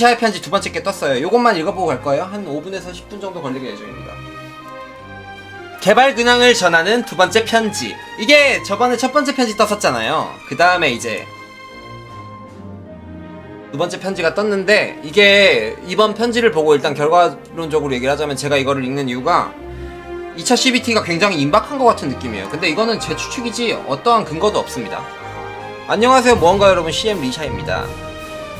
2차의 편지 두 번째 게 떴어요. 요것만 읽어보고 갈 거예요. 한 5분에서 10분 정도 걸릴 예정입니다. 개발 근황을 전하는 두 번째 편지. 이게 저번에 첫 번째 편지 떴었잖아요. 그 다음에 이제 두 번째 편지가 떴는데 이게 이번 편지를 보고 일단 결과론적으로 얘기를 하자면 제가 이거를 읽는 이유가 2차 CBT가 굉장히 임박한 것 같은 느낌이에요. 근데 이거는 제 추측이지 어떠한 근거도 없습니다. 안녕하세요 무언가 여러분 CM 리샤입니다.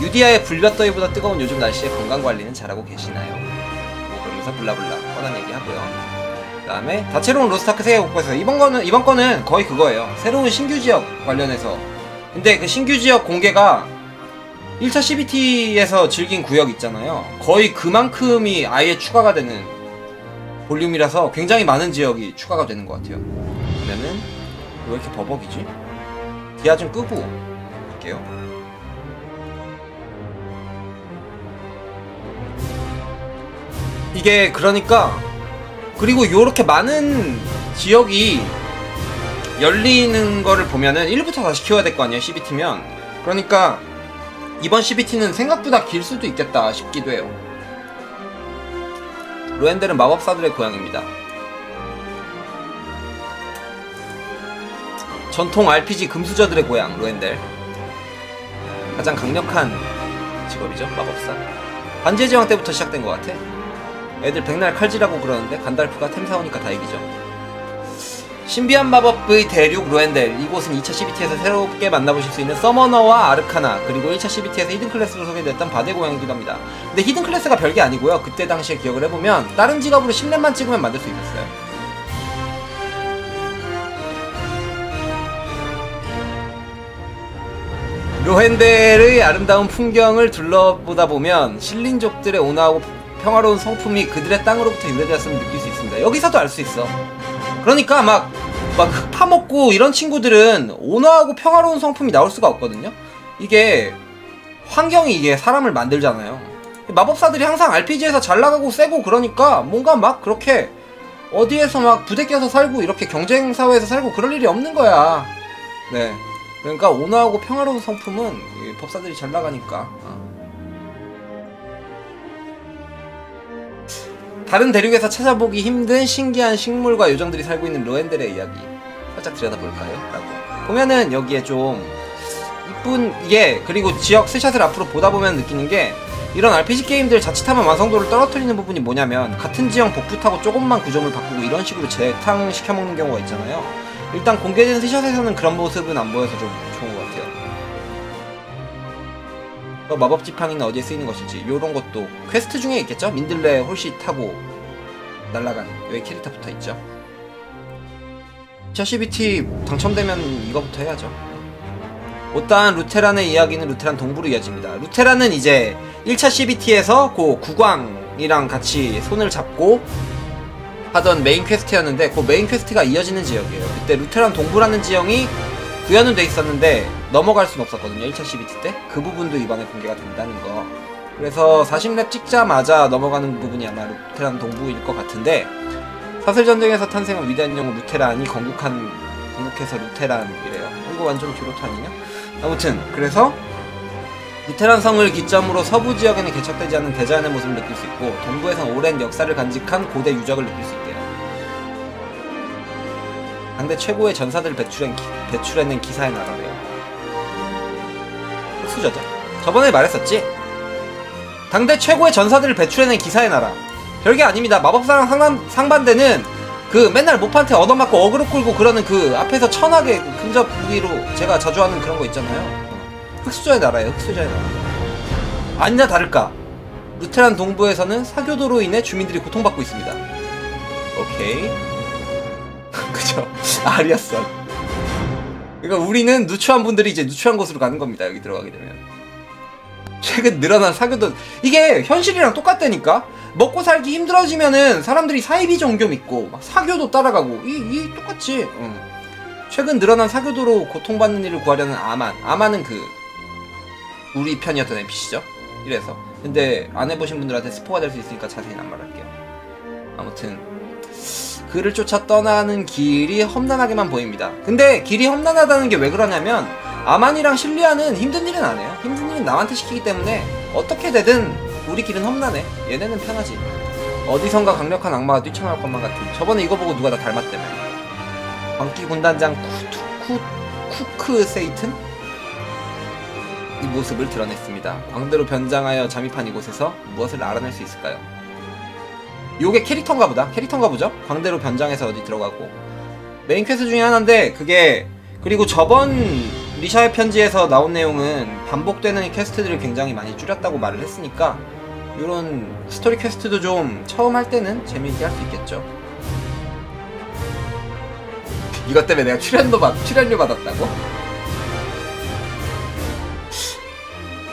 유디아의 불볕더위보다 뜨거운 요즘 날씨에 건강관리는 잘하고 계시나요? 뭐 그러면서 블라블라 뻔한 얘기하고요. 그 다음에 다채로운 로스타크 세계 곳곳에서 이번 거는 이번 거는 거의 그거예요. 새로운 신규 지역 관련해서 근데 그 신규 지역 공개가 1차 CBT에서 즐긴 구역 있잖아요. 거의 그만큼이 아예 추가가 되는 볼륨이라서 굉장히 많은 지역이 추가가 되는 것 같아요. 그러면은 왜 이렇게 버벅이지? 디아 좀 끄고 할게요. 이게 그러니까 그리고 요렇게 많은 지역이 열리는 거를 보면은 1부터 다시 키워야 될 거 아니에요 CBT면. 그러니까 이번 CBT는 생각보다 길 수도 있겠다 싶기도 해요. 로엔델은 마법사들의 고향입니다. 전통 RPG 금수저들의 고향 로엔델. 가장 강력한 직업이죠 마법사. 반지의 제왕 때부터 시작된 것 같아 애들 백날 칼질하고 그러는데 간달프가 템사오니까 다 이기죠. 신비한 마법의 대륙 로엔델 이곳은 2차 CBT에서 새롭게 만나보실 수 있는 서머너와 아르카나 그리고 1차 CBT에서 히든 클래스로 소개됐던 바데 고향이기도 합니다. 근데 히든 클래스가 별게 아니고요. 그때 당시에 기억을 해보면 다른 직업으로 10렙만 찍으면 만들 수 있었어요. 로헨델의 아름다운 풍경을 둘러보다 보면 신린족들의 온화하고 평화로운 성품이 그들의 땅으로부터 유래되었음을 느낄 수 있습니다. 여기서도 알 수 있어. 그러니까 막, 막 흙 파먹고 이런 친구들은 온화하고 평화로운 성품이 나올 수가 없거든요. 이게 환경이 이게 사람을 만들잖아요. 마법사들이 항상 RPG에서 잘 나가고 세고 그러니까 뭔가 막 그렇게 어디에서 막 부대껴서 살고 이렇게 경쟁 사회에서 살고 그럴 일이 없는 거야. 네. 그러니까 온화하고 평화로운 성품은 법사들이 잘 나가니까. 다른 대륙에서 찾아보기 힘든 신기한 식물과 요정들이 살고 있는 로엔델의 이야기 살짝 들여다볼까요? 라고 보면은 여기에 좀 이쁜 이게 그리고 지역 스샷을 앞으로 보다 보면 느끼는 게 이런 RPG 게임들 자칫하면 완성도를 떨어뜨리는 부분이 뭐냐면 같은 지형 복붙 하고 조금만 구조물 바꾸고 이런 식으로 재탕 시켜 먹는 경우가 있잖아요 일단 공개된 스샷에서는 그런 모습은 안 보여서 좀 마법 지팡이는 어디에 쓰이는 것일지 이런 것도 퀘스트 중에 있겠죠? 민들레 홀씨 타고 날라가는 여기 캐릭터 붙어 있죠. 자 CBT 당첨되면 이거부터 해야죠. 일단 루테란의 이야기는 루테란 동부로 이어집니다. 루테란은 이제 1차 CBT에서 그 국왕이랑 같이 손을 잡고 하던 메인 퀘스트였는데 그 메인 퀘스트가 이어지는 지역이에요. 그때 루테란 동부라는 지형이 구현은 돼 있었는데 넘어갈 수는 없었거든요 1차 CBT 때. 그 부분도 이번에 공개가 된다는 거. 그래서 40렙 찍자마자 넘어가는 부분이 아마 루테란 동부일 것 같은데 사슬전쟁에서 탄생한 위대한 영웅 루테란이 건국한 건국해서 루테란이래요. 이거 완전 기로타 아니냐? 아무튼 그래서 루테란 성을 기점으로 서부 지역에는 개척되지 않은 대자연의 모습을 느낄 수 있고 동부에선 오랜 역사를 간직한 고대 유적을 느낄 수 있대요 당대 최고의 전사들을 배출한 기, 배출해낸 기사의 나라래요. 흑수저죠 저번에 말했었지? 당대 최고의 전사들을 배출해낸 기사의 나라. 별게 아닙니다. 마법사랑 상반, 상반되는 그 맨날 모판테 얻어맞고 어그로 끌고 그러는 그 앞에서 천하게 그 근접 무기로 제가 자주 하는 그런 거 있잖아요. 흑수저의 나라예요 흑수저의 나라. 아니나 다를까. 루테란 동부에서는 사교도로 인해 주민들이 고통받고 있습니다. 오케이 그죠? 아리아선 그러니까 우리는 누추한 분들이 이제 누추한 곳으로 가는 겁니다 여기 들어가게 되면. 최근 늘어난 사교도 이게 현실이랑 똑같다니까? 먹고 살기 힘들어지면은 사람들이 사이비 종교 믿고 막 사교도 따라가고 이, 이 똑같지. 응. 최근 늘어난 사교도로 고통받는 일을 구하려는 아만 아만은 그 우리 편이었던 NPC죠? 이래서. 근데 안 해보신 분들한테 스포가 될 수 있으니까 자세히는 안 말할게요. 아무튼 그를 쫓아 떠나는 길이 험난하게만 보입니다. 근데 길이 험난하다는 게 왜 그러냐면 아만이랑 실리아는 힘든 일은 안 해요. 힘든 일은 남한테 시키기 때문에 어떻게 되든 우리 길은 험난해. 얘네는 편하지. 어디선가 강력한 악마가 뛰쳐나올 것만 같은. 저번에 이거 보고 누가 다 닮았다며 광기 군단장 쿠, 쿠, 쿠크 세이튼? 이 모습을 드러냈습니다. 광대로 변장하여 잠입한 이곳에서 무엇을 알아낼 수 있을까요? 요게 캐릭터인가 보다 캐릭터인가 보죠? 광대로 변장해서 어디 들어가고 메인 퀘스트 중에 하나인데 그게 그리고 저번 리샤의 편지에서 나온 내용은 반복되는 퀘스트들을 굉장히 많이 줄였다고 말을 했으니까 이런 스토리 퀘스트도 좀 처음 할 때는 재미있게 할 수 있겠죠. 이것 때문에 내가 출연도 받, 출연료 받았다고?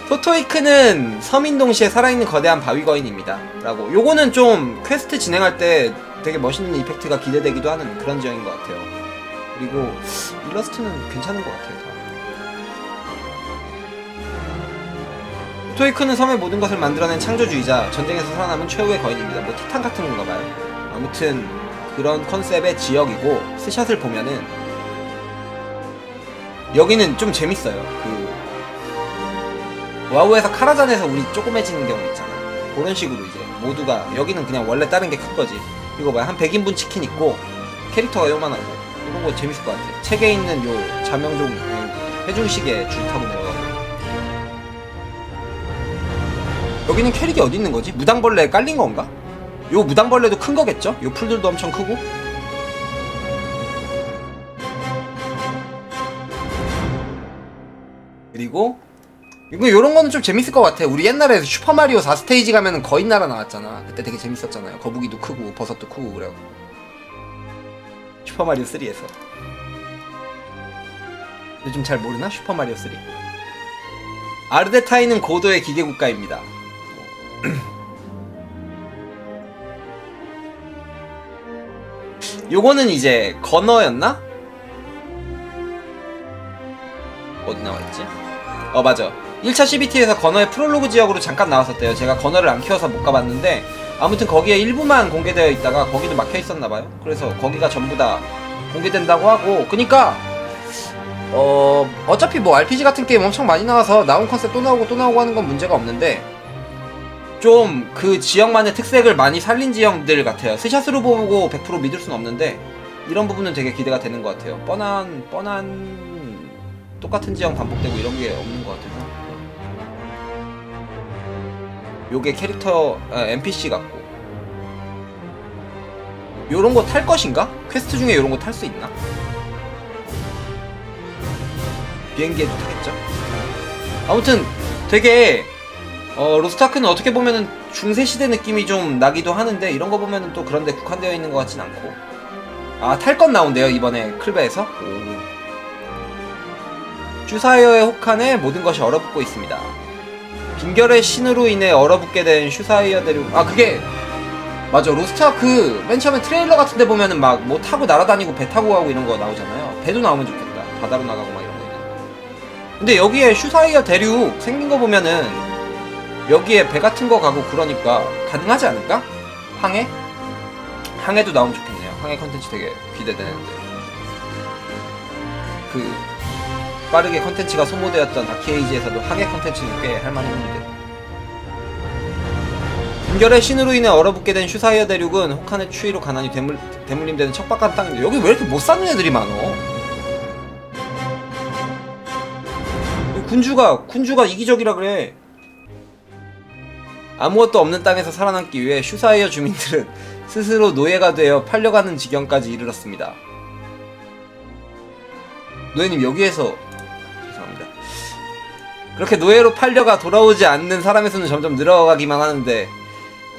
토토이크는 서민 동시에 살아있는 거대한 바위 거인입니다. 라고. 요거는 좀 퀘스트 진행할 때 되게 멋있는 이펙트가 기대되기도 하는 그런 지형인 것 같아요. 그리고 일러스트는 괜찮은 것 같아요. 다. 토이크는 섬의 모든 것을 만들어낸 창조주의자, 전쟁에서 살아남은 최후의 거인입니다. 뭐 티탄 같은 건가 봐요. 아무튼 그런 컨셉의 지역이고 스샷을 보면은 여기는 좀 재밌어요. 그 와우에서 카라잔에서 우리 조그매지는 경우 있잖아. 그런 식으로 이제 모두가 여기는 그냥 원래 다른 게 큰 거지. 이거 뭐야 한 100인분 치킨 있고 캐릭터가 요만하고 이런 거 재밌을 것 같아. 책에 있는 요 자명종 해중식에 줄 타고 내려가고. 여기는 캐릭이 어디 있는 거지? 무당벌레에 깔린 건가? 요 무당벌레도 큰 거겠죠? 요 풀들도 엄청 크고. 그리고 이거 요런 거는 좀 재밌을 것 같아. 우리 옛날에 슈퍼마리오 4스테이지 가면은 거인 나라 나왔잖아. 그때 되게 재밌었잖아요. 거북이도 크고 버섯도 크고 그래고. 슈퍼마리오 3에서. 요즘 잘 모르나? 슈퍼마리오 3. 아르데타인은 고도의 기계 국가입니다. 요거는 이제 건어였나? 어디 나와있지? 어 맞아 1차 CBT에서 건어의 프롤로그 지역으로 잠깐 나왔었대요 제가 건어를 안 키워서 못 가봤는데 아무튼 거기에 일부만 공개되어 있다가 거기도 막혀 있었나봐요 그래서 거기가 전부 다 공개된다고 하고 그니까 어 어차피 뭐 RPG 같은 게임 엄청 많이 나와서 나온 컨셉 또 나오고 또 나오고 하는 건 문제가 없는데 좀 그 지역만의 특색을 많이 살린 지역들 같아요. 스샷으로 보고 100% 믿을 수는 없는데 이런 부분은 되게 기대가 되는 것 같아요. 뻔한 뻔한 똑같은 지형 반복되고 이런 게 없는 것 같아서 요게 캐릭터 아, NPC 같고 요런 거 탈 것인가? 퀘스트 중에 요런 거 탈 수 있나? 비행기에도 타겠죠? 아무튼 되게 어, 로스타크는 어떻게 보면은 중세시대 느낌이 좀 나기도 하는데 이런 거 보면은 또 그런데 국한되어 있는 것 같진 않고 아 탈 건 나온대요 이번에 클베에서 슈사이어의 혹한에 모든 것이 얼어붙고 있습니다 빈결의 신으로 인해 얼어붙게 된 슈사이어 대륙 아 그게 맞아 로스타크 맨 처음에 트레일러 같은 데 보면은 막 뭐 타고 날아다니고 배 타고 가고 이런 거 나오잖아요 배도 나오면 좋겠다 바다로 나가고 막 이런 거 근데 여기에 슈사이어 대륙 생긴 거 보면은 여기에 배 같은 거 가고 그러니까 가능하지 않을까? 항해? 항해도 나오면 좋겠네요. 항해 컨텐츠 되게 기대되는데. 그 빠르게 컨텐츠가 소모되었던 아키에이지에서도 항해 컨텐츠는 꽤 할만했는데. 빈결의 신으로 인해 얼어붙게 된 슈사이어 대륙은 혹한의 추위로 가난이 대물, 대물림되는 척박한 땅인데 여기 왜 이렇게 못 사는 애들이 많어? 군주가 군주가 이기적이라 그래. 아무것도 없는 땅에서 살아남기 위해 슈사이어 주민들은 스스로 노예가 되어 팔려가는 지경까지 이르렀습니다. 노예님 여기에서. 그렇게 노예로 팔려가 돌아오지 않는 사람의 수는 점점 늘어가기만 하는데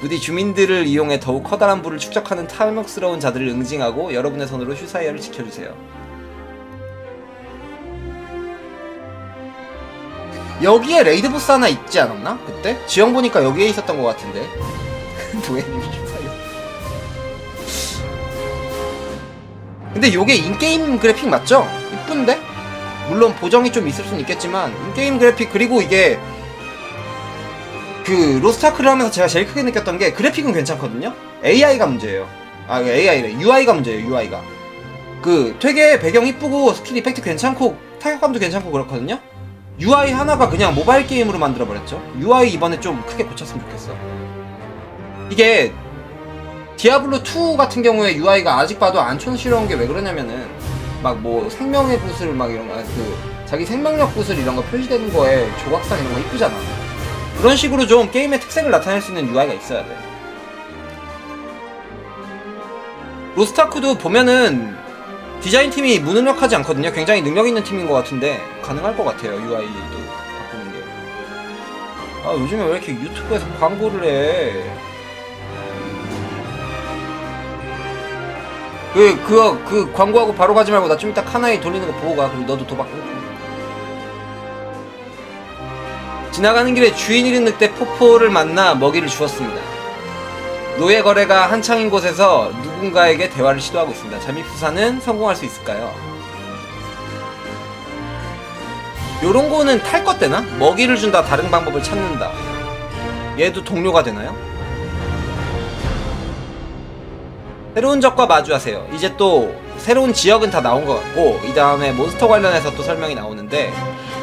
부디 주민들을 이용해 더욱 커다란 부를 축적하는 탐욕스러운 자들을 응징하고 여러분의 손으로 슈사이어를 지켜주세요. 여기에 레이드 보스 하나 있지 않았나? 그때? 지형 보니까 여기에 있었던 것 같은데 노예님이 슈사이어 근데 요게 인게임 그래픽 맞죠? 이쁜데? 물론 보정이 좀 있을 수는 있겠지만 인게임 그래픽 그리고 이게 그 로스타크를 하면서 제가 제일 크게 느꼈던 게 그래픽은 괜찮거든요? AI가 문제예요 아 AI래 UI가 문제예요 UI가 그 되게 배경 이쁘고 스킬 이펙트 괜찮고 타격감도 괜찮고 그렇거든요? UI 하나가 그냥 모바일 게임으로 만들어버렸죠. UI 이번에 좀 크게 고쳤으면 좋겠어. 이게 디아블로2 같은 경우에 UI가 아직 봐도 안 촌스러운 게 왜 그러냐면은 막 뭐 생명의 구슬 막 이런 거, 아니, 그 자기 생명력 구슬 이런 거 표시되는 거에 조각상 이런 거 이쁘잖아. 그런 식으로 좀 게임의 특색을 나타낼 수 있는 UI가 있어야 돼. 로스타크도 보면은 디자인 팀이 무능력하지 않거든요. 굉장히 능력 있는 팀인 것 같은데 가능할 것 같아요. UI도 바꾸는 게. 아 요즘에 왜 이렇게 유튜브에서 광고를 해? 그, 그거, 그 광고하고 바로 가지 말고 나 좀 이따 카나이 돌리는 거 보고 가. 그리고 너도 도박 끊고. 지나가는 길에 주인 잃은 늑대 포포를 만나 먹이를 주었습니다. 노예 거래가 한창인 곳에서 누군가에게 대화를 시도하고 있습니다. 잠입 수사는 성공할 수 있을까요? 요런 거는 탈 것 되나? 먹이를 준다, 다른 방법을 찾는다. 얘도 동료가 되나요? 새로운 적과 마주하세요. 이제 또 새로운 지역은 다 나온 것 같고 이 다음에 몬스터 관련해서 또 설명이 나오는데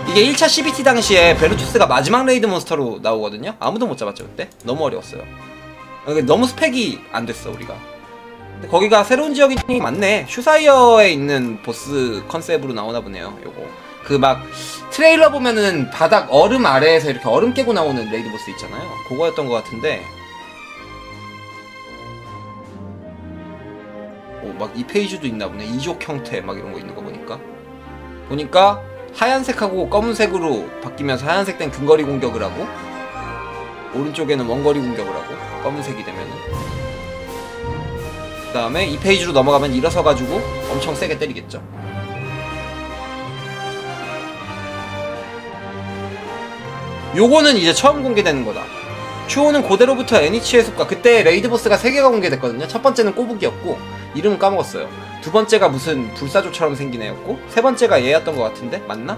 이게 1차 CBT 당시에 베르투스가 마지막 레이드 몬스터로 나오거든요. 아무도 못 잡았죠 그때. 너무 어려웠어요. 너무 스펙이 안 됐어 우리가. 근데 거기가 새로운 지역이 많네. 슈사이어에 있는 보스 컨셉으로 나오나 보네요. 요거. 그 막 트레일러 보면은 바닥 얼음 아래에서 이렇게 얼음 깨고 나오는 레이드 보스 있잖아요. 그거였던 것 같은데 막 이 페이지도 있나 보네. 이족 형태 막 이런 거 있는 거 보니까. 보니까 하얀색하고 검은색으로 바뀌면서 하얀색 된 근거리 공격을 하고 오른쪽에는 원거리 공격을 하고 검은색이 되면은 그 다음에 이 페이지로 넘어가면 일어서 가지고 엄청 세게 때리겠죠. 요거는 이제 처음 공개되는 거다. 추호는 고대로부터 애니치의 숲과 그때 레이드 보스가 3개가 공개됐거든요. 첫 번째는 꼬북이었고 이름은 까먹었어요. 두 번째가 무슨 불사조처럼 생긴 애였고 세 번째가 얘였던 것 같은데 맞나?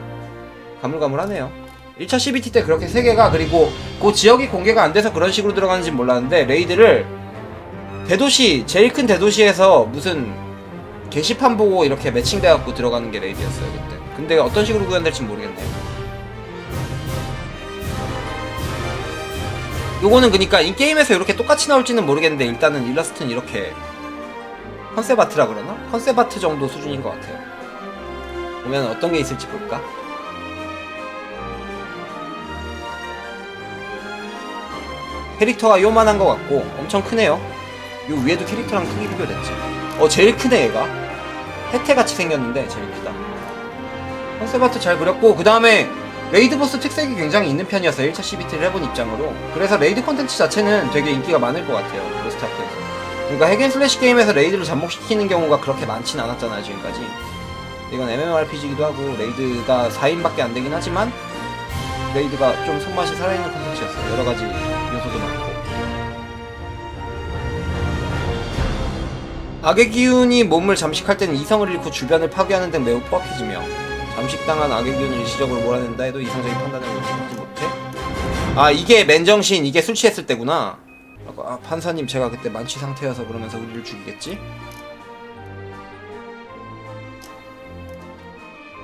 가물가물하네요. 1차 CBT 때 그렇게 3개가 그리고 그 지역이 공개가 안 돼서 그런 식으로 들어가는지 몰랐는데 레이드를 대도시 제일 큰 대도시에서 무슨 게시판 보고 이렇게 매칭돼 갖고 들어가는 게 레이드였어요 그때. 근데 어떤 식으로 구현될지 모르겠네요. 요거는 그니까 인게임에서 이렇게 똑같이 나올지는 모르겠는데 일단은 일러스트는 이렇게 컨셉 아트라 그러나? 컨셉 아트 정도 수준인 것 같아요. 보면 어떤 게 있을지 볼까? 캐릭터가 요만한 것 같고 엄청 크네요. 요 위에도 캐릭터랑 크기 비교됐지. 어 제일 크네 얘가. 혜태같이 생겼는데 제일 크다. 컨셉 아트 잘 그렸고 그 다음에 레이드 보스 특색이 굉장히 있는 편이었어요. 1차 CBT를 해본 입장으로. 그래서 레이드 컨텐츠 자체는 되게 인기가 많을 것 같아요. 로스타크에서. 그러니까 핵앤 슬래시 게임에서 레이드를 접목시키는 경우가 그렇게 많진 않았잖아요. 지금까지. 이건 MMORPG이기도 하고 레이드가 4인밖에 안 되긴 하지만 레이드가 좀 손맛이 살아있는 컨텐츠였어요. 여러 가지 요소도 많고. 악의 기운이 몸을 잠식할 때는 이성을 잃고 주변을 파괴하는 등 매우 포악해지며 잠식당한 악의 기운을 일시적으로 몰아낸다 해도 이성적인 판단을 하지 못해? 아 이게 맨정신 이게 술 취했을 때구나 아 판사님 제가 그때 만취 상태여서 그러면서 우리를 죽이겠지?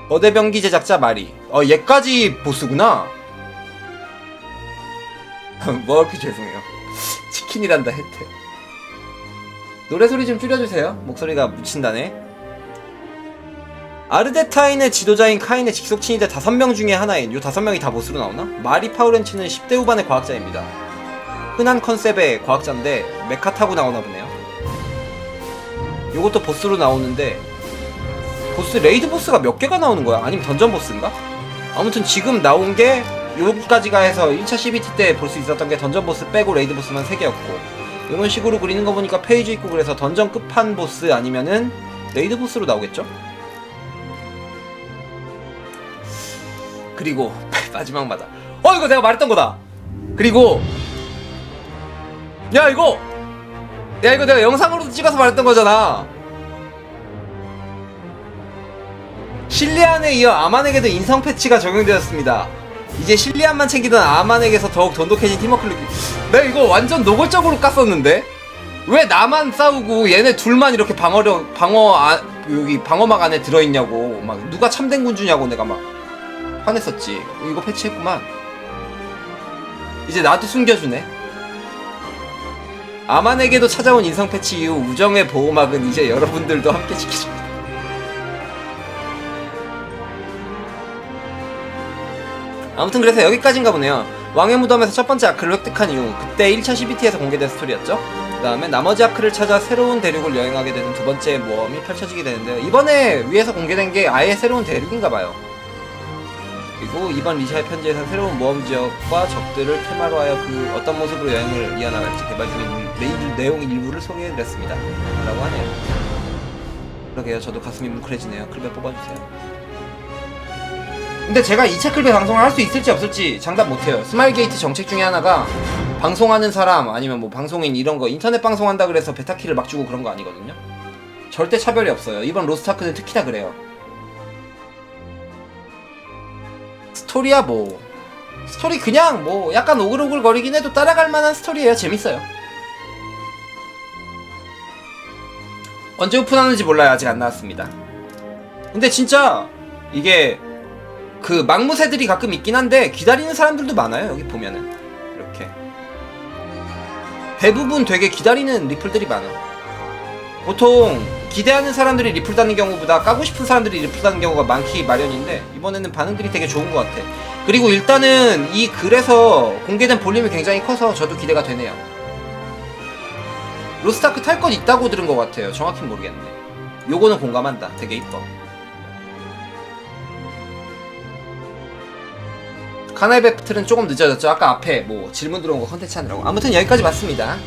어대병기 제작자 마리 어 얘까지 보스구나 뭐 이렇게 죄송해요 치킨이란다 혜태 노래 소리 좀 줄여주세요 목소리가 묻힌다네 아르데타인의 지도자인 카인의 직속친이대 5명 중에 하나인 요 5명이 다 보스로 나오나? 마리 파우렌치는 10대 후반의 과학자입니다. 흔한 컨셉의 과학자인데 메카 타고 나오나 보네요. 요것도 보스로 나오는데 보스 레이드 보스가 몇 개가 나오는 거야? 아니면 던전 보스인가? 아무튼 지금 나온 게 여기까지가 해서 1차 CBT 때 볼 수 있었던 게 던전 보스 빼고 레이드 보스만 3개였고 이런 식으로 그리는 거 보니까 페이지 있고 그래서 던전 끝판 보스 아니면은 레이드 보스로 나오겠죠? 그리고 마지막 마다 어 이거 내가 말했던 거다 그리고 야 이거 야 이거 내가 영상으로도 찍어서 말했던 거잖아 실리안에 이어 아만에게도 인성 패치가 적용되었습니다 이제 실리안만 챙기던 아만에게서 더욱 돈독해진 팀워크를 내가 이거 완전 노골적으로 깠었는데 왜 나만 싸우고 얘네 둘만 이렇게 방어력 방어 아, 여기 방어막 안에 들어있냐고 막 누가 참된 군주냐고 내가 막 화냈었지. 이거 패치했구만. 이제 나도 숨겨주네. 아만에게도 찾아온 인성 패치 이후 우정의 보호막은 이제 여러분들도 함께 지키십니다. 아무튼 그래서 여기까지인가 보네요. 왕의 무덤에서 첫 번째 아크를 획득한 이후 그때 1차 CBT에서 공개된 스토리였죠. 그 다음에 나머지 아크를 찾아 새로운 대륙을 여행하게 되는 두 번째 모험이 펼쳐지게 되는데요. 이번에 위에서 공개된 게 아예 새로운 대륙인가 봐요. 그리고 이번 리샤의 편지에서 새로운 모험 지역과 적들을 테마로 하여 그 어떤 모습으로 여행을 이어나갈지 개발 중인 메인 내용 일부를 소개해드렸습니다. 라고 하네요. 그러게요. 저도 가슴이 뭉클해지네요. 클베 뽑아주세요. 근데 제가 2차 클베 방송을 할 수 있을지 없을지 장담 못해요. 스마일 게이트 정책 중에 하나가 방송하는 사람 아니면 뭐 방송인 이런 거 인터넷 방송한다 그래서 베타키를 막 주고 그런 거 아니거든요. 절대 차별이 없어요. 이번 로스타크는 특히 다 그래요. 스토리야 뭐 스토리 그냥 뭐 약간 오글오글 거리긴 해도 따라갈 만한 스토리예요. 재밌어요. 언제 오픈하는지 몰라요. 아직 안 나왔습니다. 근데 진짜 이게 그 막무새들이 가끔 있긴 한데 기다리는 사람들도 많아요. 여기 보면은 이렇게 대부분 되게 기다리는 리플들이 많아. 보통 기대하는 사람들이 리플 다는 경우보다 까고 싶은 사람들이 리플 다는 경우가 많기 마련인데 이번에는 반응들이 되게 좋은 것 같아. 그리고 일단은 이 글에서 공개된 볼륨이 굉장히 커서 저도 기대가 되네요. 로스타크 탈건 있다고 들은 것 같아요. 정확히 모르겠네. 요거는 공감한다. 되게 이뻐. 카나이 배틀은 조금 늦어졌죠. 아까 앞에 뭐 질문 들어온 거 컨텐츠 하느라고. 아무튼 여기까지 봤습니다.